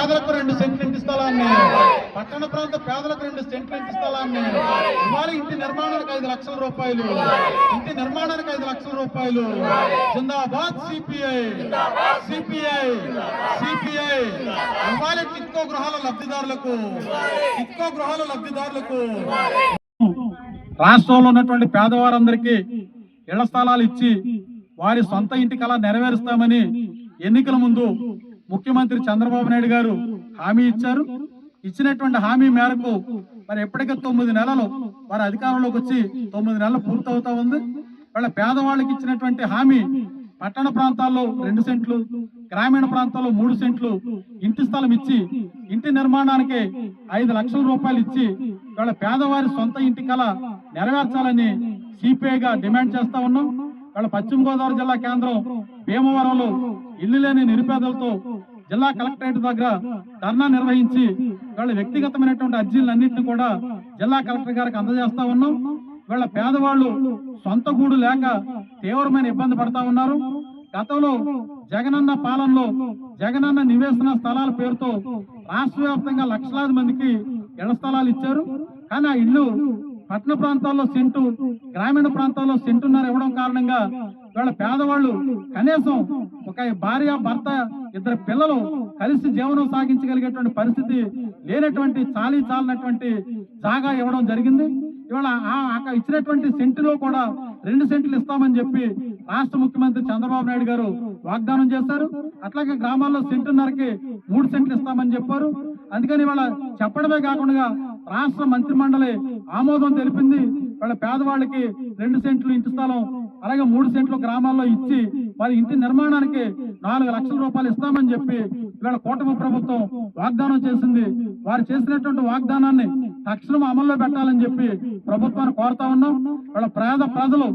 పేదలకు రెండు సెంట్ రెండు స్థలాన్ని. పట్టణ ప్రాంత పేదలకు రెండు సెంట్లు ఇంటి స్థలాన్ని. ఇవాళ ఇంటి నిర్మాణానికి ఐదు లక్షల రూపాయలు. ఇంటి నిర్మాణానికి ఐదు లక్షల రూపాయలు. జిందాబాద్ సిపిఐ. సిపిఐ. సిపిఐ. ఇవాళ టిక్కో గృహాల లబ్ధిదారులకు. టిక్కో గృహాల లబ్ధిదారులకు. రాష్ట్రంలో ఉన్నటువంటి పేదవారందరికీ ఇళ్ళ స్థలాలు ఇచ్చి వారి సొంత ఇంటి కళ నెరవేరుస్తామని ఎన్నికల ముందు ముఖ్యమంత్రి చంద్రబాబు నాయుడు గారు హామీ ఇచ్చారు. ఇచ్చినటువంటి హామీ మేరకు మరి ఎప్పటికీ తొమ్మిది నెలలు వారి అధికారంలోకి వచ్చి తొమ్మిది నెలలు పూర్తవుతా ఉంది. వాళ్ళ పేదవాళ్ళకి ఇచ్చినటువంటి హామీ పట్టణ ప్రాంతాల్లో రెండు సెంట్లు గ్రామీణ ప్రాంతాల్లో మూడు సెంట్లు ఇంటి స్థలం ఇచ్చి ఇంటి నిర్మాణానికి ఐదు లక్షల రూపాయలు ఇచ్చి వాళ్ళ పేదవారి సొంత ఇంటి కళ నెరవేర్చాలని సిపిఐగా డిమాండ్ చేస్తా ఉన్నాం. వాళ్ళ పశ్చిమ గోదావరి జిల్లా కేంద్రం భీమవరంలో ఇల్లు లేని నిరుపేదలతో జిల్లా కలెక్టరేట్ దగ్గర ధర్నా నిర్వహించి వాళ్ళ వ్యక్తిగతమైనటువంటి అర్జీలన్నింటినీ కూడా జిల్లా కలెక్టర్ గారికి అందజేస్తా ఉన్నాం. వీళ్ళ పేదవాళ్ళు సొంత గూడు లేక తీవ్రమైన ఇబ్బంది పడతా ఉన్నారు. గతంలో జగనన్న పాలనలో జగనన్న నివేశన స్థలాల పేరుతో రాష్ట్ర వ్యాప్తంగా లక్షలాది మందికి ఇళ్ళ స్థలాలు ఇచ్చారు. కానీ ఆ ఇల్లు పట్టణ ప్రాంతాల్లో సెంటు గ్రామీణ ప్రాంతాల్లో సెంటున్నర ఇవ్వడం కారణంగా వీళ్ళ పేదవాళ్ళు కనీసం ఒక భార్య భర్త ఇద్దరు పిల్లలు కలిసి జీవనం సాగించగలిగేటువంటి పరిస్థితి లేనటువంటి చాలీ చాలినటువంటి జాగా ఇవ్వడం జరిగింది. ఇవాళ ఆ అక్కడ ఇచ్చినటువంటి సెంటులో కూడా రెండు సెంట్లు ఇస్తామని చెప్పి రాష్ట్ర ముఖ్యమంత్రి చంద్రబాబు నాయుడు గారు వాగ్దానం చేశారు. అట్లాగే గ్రామాల్లో సెంటున్నరకి మూడు సెంట్లు ఇస్తామని చెప్పారు. అందుకని ఇవాళ చెప్పడమే కాకుండా రాష్ట్ర మంత్రి మండలి ఆమోదం తెలిపింది. వాళ్ళ పేదవాళ్ళకి రెండు సెంట్లు ఇంటి స్థలం అలాగే మూడు సెంట్లు గ్రామాల్లో ఇచ్చి వారి ఇంటి నిర్మాణానికి నాలుగు లక్షల రూపాయలు ఇస్తామని చెప్పి ఇవాళ కూటమి ప్రభుత్వం వాగ్దానం చేసింది. వారు చేసినటువంటి వాగ్దానాన్ని తక్షణం అమల్లో పెట్టాలని చెప్పి ప్రభుత్వాన్ని కోరుతా ఉన్నాం. వాళ్ళ పేద ప్రజలు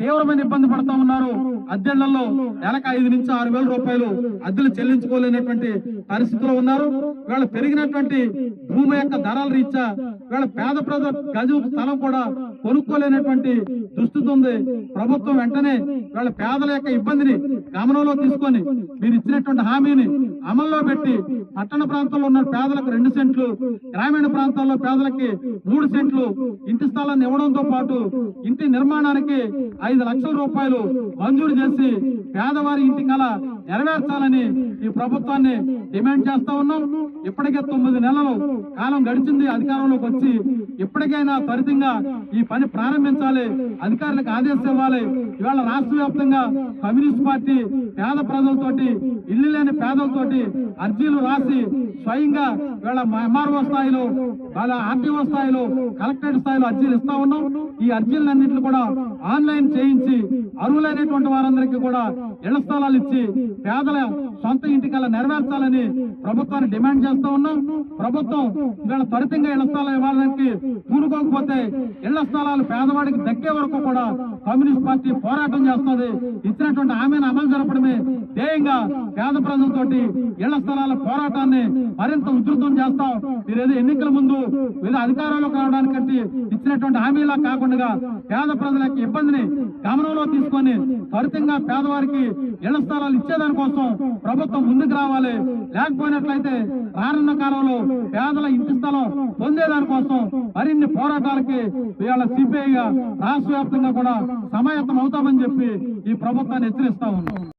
తీవ్రమైన ఇబ్బంది పడతా ఉన్నారు. అద్దెళ్ళలో నెలకు ఐదు నుంచి ఆరు వేల రూపాయలు అద్దెలు చెల్లించుకోలేనటువంటి పరిస్థితిలో ఉన్నారు. వీళ్ళ పెరిగినటువంటి భూమి యొక్క ధరల రీత్యా వీళ్ళ పేద ప్రజల గజు స్థలం కూడా కొనుక్కోలేనటువంటి దుస్థితి ఉంది. ప్రభుత్వం వెంటనే వీళ్ళ పేదల యొక్క ఇబ్బందిని గమనంలో తీసుకొని మీరు ఇచ్చినటువంటి హామీని అమల్లో పెట్టి పట్టణ ప్రాంతంలో ఉన్న పేదలకు రెండు సెంట్లు గ్రామీణ ప్రాంతాల్లో పేదలకి మూడు సెంట్లు ఇంటి స్థలాన్ని ఇవ్వడంతో పాటు ఇంటి నిర్మాణానికి ఐదు లక్షల రూపాయలు మంజూరు చేసి పేదవారి ఇంటి కళ నెరవేర్చాలని ఈ ప్రభుత్వాన్ని డిమాండ్ చేస్తా ఉన్నాం. ఇప్పటికే తొమ్మిది నెలలు కాలం గడిచింది అధికారంలోకి వచ్చి ఇప్పటికైనా త్వరితంగా ఈ పని ప్రారంభించాలి అధికారులకు ఆదేశం ఇవ్వాలి. ఇవాళ రాష్ట్ర వ్యాప్తంగా కమ్యూనిస్ట్ పార్టీ పేద ప్రజలతోటి ఇల్లు లేని పేదలతోటి అర్జీలు రాసి స్వయంగా వీళ్ళ ఎంఆర్ఓ స్థాయిలో వాళ్ళ ఆర్టీఓ స్థాయిలో కలెక్టరేట్ స్థాయిలో అర్జీలు ఇస్తా ఉన్నాం. ఈ అర్జీలన్నింటిని కూడా ఆన్లైన్ చేయించి అర్హులైనటువంటి వారందరికీ కూడా ఇళ్ళ స్థలాలు ఇచ్చి పేదల సొంత ఇంటికల్లా నెరవేర్చాలని ప్రభుత్వాన్ని డిమాండ్ చేస్తా ఉన్నాం. ప్రభుత్వం వీళ్ళ త్వరితంగా ఇళ్ళ స్థలాలు ఇవ్వడానికి పూనుకోకపోతే ఇళ్ళ స్థలాలు పేదవాడికి దక్కే వరకు కూడా కమ్యూనిస్ట్ పార్టీ పోరాటం చేస్తుంది. ఇచ్చినటువంటి హామీని అమలు జరపడమే ముఖ్యంగా పేద ప్రజలతోటి ఇళ్ళ స్థలాల పోరాటాన్ని మరింత ఉధృతం చేస్తాం. మీరు ఏదో ఎన్నికల ముందు ఏదో అధికారంలోకి రావడానికి ఇచ్చినటువంటి హామీలా కాకుండా పేద ప్రజల ఇబ్బందిని గమనంలో తీసుకొని త్వరితంగా పేదవారికి ఇళ్ళ స్థలాలు ఇచ్చేదానికోసం ప్రభుత్వం ముందుకు రావాలి. లేకపోయినట్లయితే రానున్న కాలంలో పేదల ఇంటి స్థలం పొందేదానికోసం మరిన్ని పోరాటాలకి ఇవాళ సిపిఐగా రాష్ట్ర వ్యాప్తంగా కూడా సమాయత్తం అవుతామని చెప్పి ఈ ప్రభుత్వాన్ని హెచ్చరిస్తా ఉన్నాం.